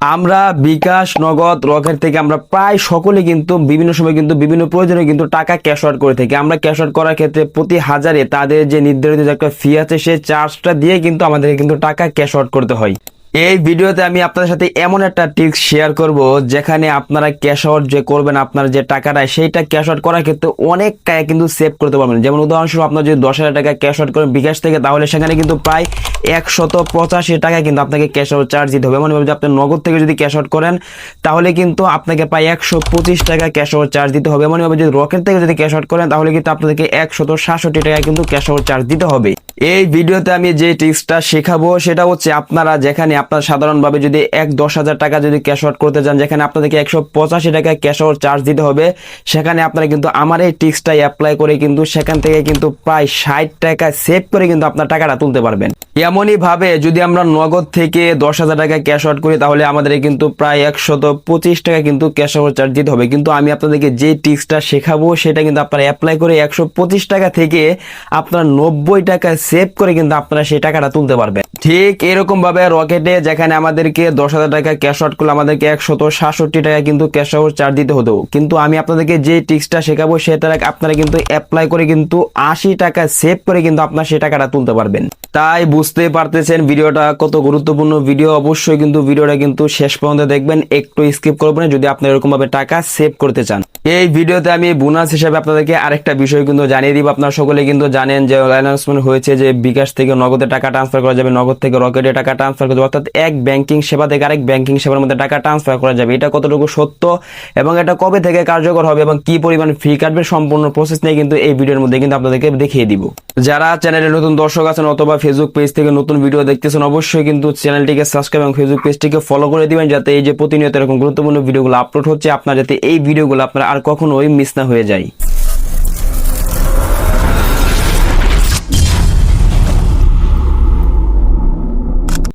আমরা বিকাশ, নগদ, রকেট থেকে আমরা প্রায় সকলে কিন্তু বিভিন্ন সময় কিন্তু বিভিন্ন প্রয়োজনে কিন্তু টাকা ক্যাশ আউট করে থাকি। আমরা ক্যাশ আউট করার ক্ষেত্রে প্রতি হাজারে তাদের যে নির্ধারিত যে একটা ফি আছে সেই চার্জটা দিয়ে কিন্তু আমাদেরকে কিন্তু টাকা ক্যাশ আউট করতে হয়। এই ভিডিওতে আমি আপনাদের সাথে এমন একটা টিপস শেয়ার করব, যেখানে আপনারা ক্যাশ আউট যে করবেন, আপনার যে টাকাটা, সেইটা ক্যাশ আউট করার ক্ষেত্রে অনেক টাকা কিন্তু সেভ করতে পারবেন। যেমন উদাহরণস্বরূপ আপনার যদি দশ হাজার টাকা ক্যাশ আউট করেন বিকাশ থেকে, তাহলে সেখানে কিন্তু প্রায় একশত পঁচাশি টাকা কিন্তু আপনাকে ক্যাশ আউট চার্জ দিতে হবে। এমন যদি আপনি নগদ থেকে যদি ক্যাশ আউট করেন, তাহলে কিন্তু আপনাকে প্রায় একশো পঁচিশ টাকা ক্যাশ আউট চার্জ দিতে হবে। এমনভাবে যদি রকেট থেকে যদি ক্যাশ আউট করেন, তাহলে কিন্তু আপনাদেরকে একশত সাতষট্টি টাকা কিন্তু ক্যাশ আউট চার্জ দিতে হবে। এই ভিডিওতে আমি যে টিপসটা শেখাবো, সেটা হচ্ছে আপনারা যেখানে আপনার সাধারণভাবে যদি এক দশ হাজার টাকা যদি ক্যাশ আউট করতে চান, যেখানে আপনাদেরকে একশো পঁচাশি টাকা ক্যাশ আউট চার্জ দিতে হবে, সেখানে আপনারা কিন্তু আমার এই টিপসটাই অ্যাপ্লাই করে কিন্তু সেখান থেকে কিন্তু প্রায় ষাট টাকা সেভ করে কিন্তু আপনার টাকাটা তুলতে পারবেন। এমনই ভাবে যদি আমরা নগদ থেকে দশ হাজার টাকা ক্যাশ আউট করি, তাহলে আমাদের কিন্তু প্রায় একশত পঁচিশ টাকা কিন্তু ক্যাশ আউট চার্জ দিতে হবে। কিন্তু আমি আপনাদেরকে যে টিপসটা শেখাবো, সেটা কিন্তু আপনারা অ্যাপ্লাই করে একশো পঁচিশ টাকা থেকে আপনারা নব্বই টাকা সেভ করে কিন্তু আপনারা সেই টাকাটা তুলতে পারবেন। ঠিক এরকম ভাবে রকেটে যেখানে আমাদেরকে দশ হাজার টাকা ক্যাশ আউট করলে আমাদেরকে একশত সাতষট্টি টাকা কিন্তু ক্যাশ আউট চার্জ দিতে হতো। কিন্তু আমি আপনাদেরকে যে টিপসটা শেখাবো সেটা আপনারা কিন্তু অ্যাপ্লাই করে কিন্তু আশি টাকা সেভ করে কিন্তু আপনার সেই টাকাটা তুলতে পারবেন। তাই বুঝতে পারতেছেন ভিডিওটা কত গুরুত্বপূর্ণ ভিডিও অবশ্যই কিন্তু ভিডিওটা কিন্তু শেষ পর্যন্ত দেখবেন, একটু স্কিপ করবেন যদি আপনি এরকম ভাবে টাকা সেভ করতে চান। এই ভিডিওতে আমি বোনাস হিসেবে আপনাদেরকে আরেকটা বিষয় কিন্তু জানিয়ে দিব। আপনারা সকলে কিন্তু জানেন যে অ্যানাউন্সমেন্ট হয়েছে যে বিকাশ থেকে নগদে টাকা ট্রান্সফার করা যাবে, নগদ থেকে রকেটে টাকা ট্রান্সফার করা যাবে, অর্থাৎ এক ব্যাংকিং সেবা থেকে আরেক ব্যাংকিং সেবার মধ্যে টাকা ট্রান্সফার করা যাবে। এটা কতটুকু সত্য এবং এটা কবে থেকে কার্যকর হবে এবং কি পরিমাণ ফি কাটবে সম্পূর্ণ প্রসেস নিয়ে কিন্তু এই ভিডিওর মধ্যে কিন্তু আপনাদেরকে দেখিয়ে দিব। যারা চ্যানেলে নতুন দর্শক আছেন অথবা ফেসবুক পেজ থেকে নতুন ভিডিও দেখতেছেন, অবশ্যই কিন্তু চ্যানেলটিকে সাবস্ক্রাইব এবং ফেসবুক পেজটিকে ফলো করে দিবেন, যাতে এই যে প্রতিনিয়ত এরকম গুরুত্বপূর্ণ ভিডিওগুলো আপলোড হচ্ছে, আপনার যাতে এই ভিডিওগুলো আপনার আর কখনোই মিস না হয়ে যায়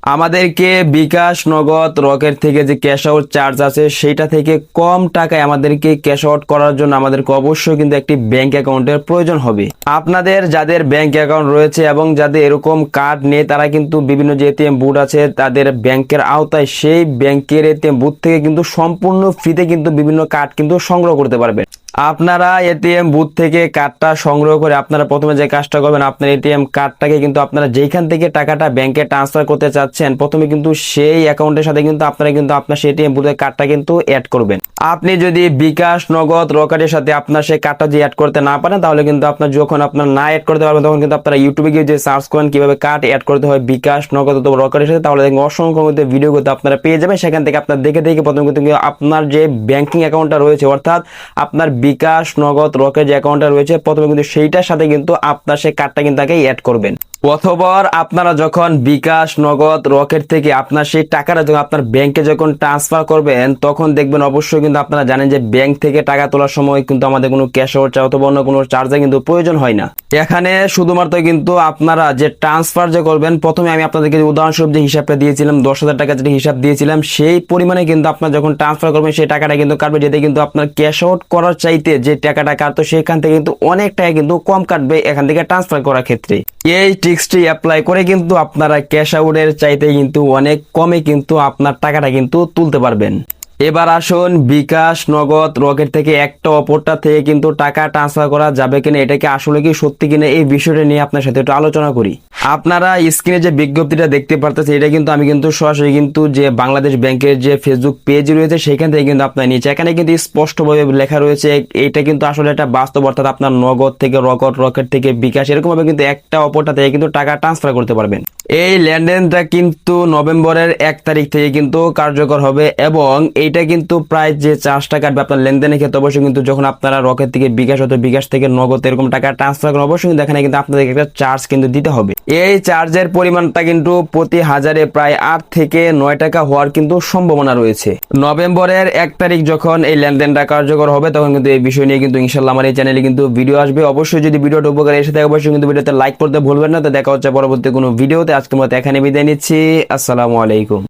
আমাদেরকে বিকাশ নগদ, রকেট থেকে যে ক্যাশ আউট চার্জ আছে, সেটা থেকে কম টাকায় আমাদেরকে ক্যাশ আউট করার জন্য আমাদেরকে অবশ্যই কিন্তু একটি ব্যাংক অ্যাকাউন্টের প্রয়োজন হবে। আপনাদের যাদের ব্যাংক অ্যাকাউন্ট রয়েছে এবং যাদের এরকম কার্ড নেই, তারা কিন্তু বিভিন্ন যে এটিএম বুথ আছে, তাদের ব্যাংকের আওতায় সেই ব্যাংকের এটিএম বুথ থেকে কিন্তু সম্পূর্ণ ফ্রিতে কিন্তু বিভিন্ন কার্ড কিন্তু সংগ্রহ করতে পারবেন। আপনারা এটিএম বুথ থেকে কার্ডটা সংগ্রহ করে আপনারা প্রথমে যে কাজটা করবেন, আপনার এটিএম কার্ডটাকে কিন্তু আপনারা যেখান থেকে টাকাটা ব্যাংকে ট্রান্সফার করতে চাচ্ছেন, প্রথমে কিন্তু সেই অ্যাকাউন্টের সাথে কিন্তু আপনারা কিন্তু আপনার সেই এটিএম বুথের কার্ডটা কিন্তু অ্যাড করবেন। আপনি যদি বিকাশ, নগদ রকেটের সাথে আপনার সেই কার্ডটা যদি অ্যাড করতে না পারেন, তাহলে কিন্তু আপনার যখন আপনার না অ্যাড করতে পারবেন, তখন কিন্তু আপনারা ইউটিউবে গিয়ে যে সার্চ করেন, কীভাবে কার্ড অ্যাড করতে হয়, বিকাশ, নগদ অথবা রকেটের সাথে, তাহলে দেখবেন অসংখ্য ভিডিও করতে আপনারা পেয়ে যাবেন। সেখান থেকে আপনার দেখে দেখে প্রথমে কিন্তু আপনার যে ব্যাংকিং অ্যাকাউন্টটা রয়েছে, অর্থাৎ আপনার বিকাশ, নগদ, রকেট যে অ্যাকাউন্টটা রয়েছে, প্রথমে কিন্তু সেইটার সাথে কিন্তু আপনার সেই কার্ডটা কিন্তু তাকে অ্যাড করবেন। অথবা আপনারা যখন বিকাশ, নগদ, রকেট থেকে আপনার সেই টাকাটা যখন আপনার ব্যাংকে যখন ট্রান্সফার করবেন, তখন দেখবেন অবশ্যই কিন্তু আপনারা জানেন যে ব্যাংক থেকে টাকা তোলার সময় কিন্তু আমাদের কোনো ক্যাশ আউট অথবা অন্য কোনো চার্জে কিন্তু প্রয়োজন হয় না। এখানে শুধুমাত্র কিন্তু আপনারা যে ট্রান্সফার যে করবেন, প্রথমে আমি আপনাদেরকে উদাহরণস্বরূপ যে হিসাবটা দিয়েছিলাম, দশ হাজার টাকা যেটা হিসাব দিয়েছিলাম, সেই পরিমাণে কিন্তু আপনার যখন ট্রান্সফার করবেন, সেই টাকাটা কিন্তু কাটবে, যেতে কিন্তু আপনার ক্যাশ আউট করার চাইতে যে টাকাটা কাটতো, সেখান থেকে কিন্তু অনেক টাকা কিন্তু কম কাটবে এখান থেকে ট্রান্সফার করার ক্ষেত্রে। এই ট্রিক্সটি অ্যাপ্লাই করে কিন্তু আপনারা ক্যাশ আউটের চাইতে কিন্তু অনেক কমে কিন্তু আপনার টাকাটা কিন্তু তুলতে পারবেন। এবার আসুন বিকাশ নগদ রকেট থেকে একটা অপরটা থেকে কিন্তু টাকা ট্রান্সফার করা যাবে কিনা এটাকে আসলে কি সত্যি কিনা এই বিষয়টা নিয়ে আপনার সাথে একটু আলোচনা করি। আপনারা স্ক্রিনে যে বিজ্ঞপ্তিটা দেখতে পারতেছেন, এটা কিন্তু আমি কিন্তু সরাসরি কিন্তু যে বাংলাদেশ ব্যাংকের যে ফেসবুক পেজ রয়েছে, সেখান থেকে কিন্তু আপনার নিচে, এখানে কিন্তু স্পষ্টভাবে লেখা রয়েছে, এটা কিন্তু আসলে একটা বাস্তব অর্থাৎ আপনার নগদ থেকে রকট, রকেট থেকে বিকাশ এরকম ভাবে কিন্তু একটা অপরটা থেকে কিন্তু টাকা ট্রান্সফার করতে পারবেন। এই লেনদেনটা কিন্তু নভেম্বরের এক তারিখ থেকে কিন্তু কার্যকর হবে এবং এইটা কিন্তু প্রায় যে চার্জটা কাটবে আপনার লেনদেনের ক্ষেত্রে অবশ্যই কিন্তু যখন আপনারা রকেট থেকে বিকাশ হতো বিকাশ থেকে নগদ এরকম টাকা ট্রান্সফার করেন, অবশ্যই কিন্তু এখানে কিন্তু আপনাদের একটা চার্জ কিন্তু দিতে হবে। এই চার্জের পরিমাণটা কিন্তু প্রতি হাজারে প্রায় আট থেকে নয় টাকা হওয়ার কিন্তু সম্ভাবনা রয়েছে। নভেম্বরের এক তারিখ যখন এই লেনদেনটা কার্যকর হবে, তখন কিন্তু এই বিষয় নিয়ে কিন্তু ইনশাল্লাহ আমার এই চ্যানেলে কিন্তু ভিডিও আসবে। অবশ্যই যদি ভিডিওটা উপকার এসে থাকে, অবশ্যই কিন্তু ভিডিওতে লাইক করতে ভুলবেন না। তো দেখা হচ্ছে পরবর্তী কোনো ভিডিওতে আজকে মতো এখানে বিদায় নিচ্ছি। আসসালামু আলাইকুম।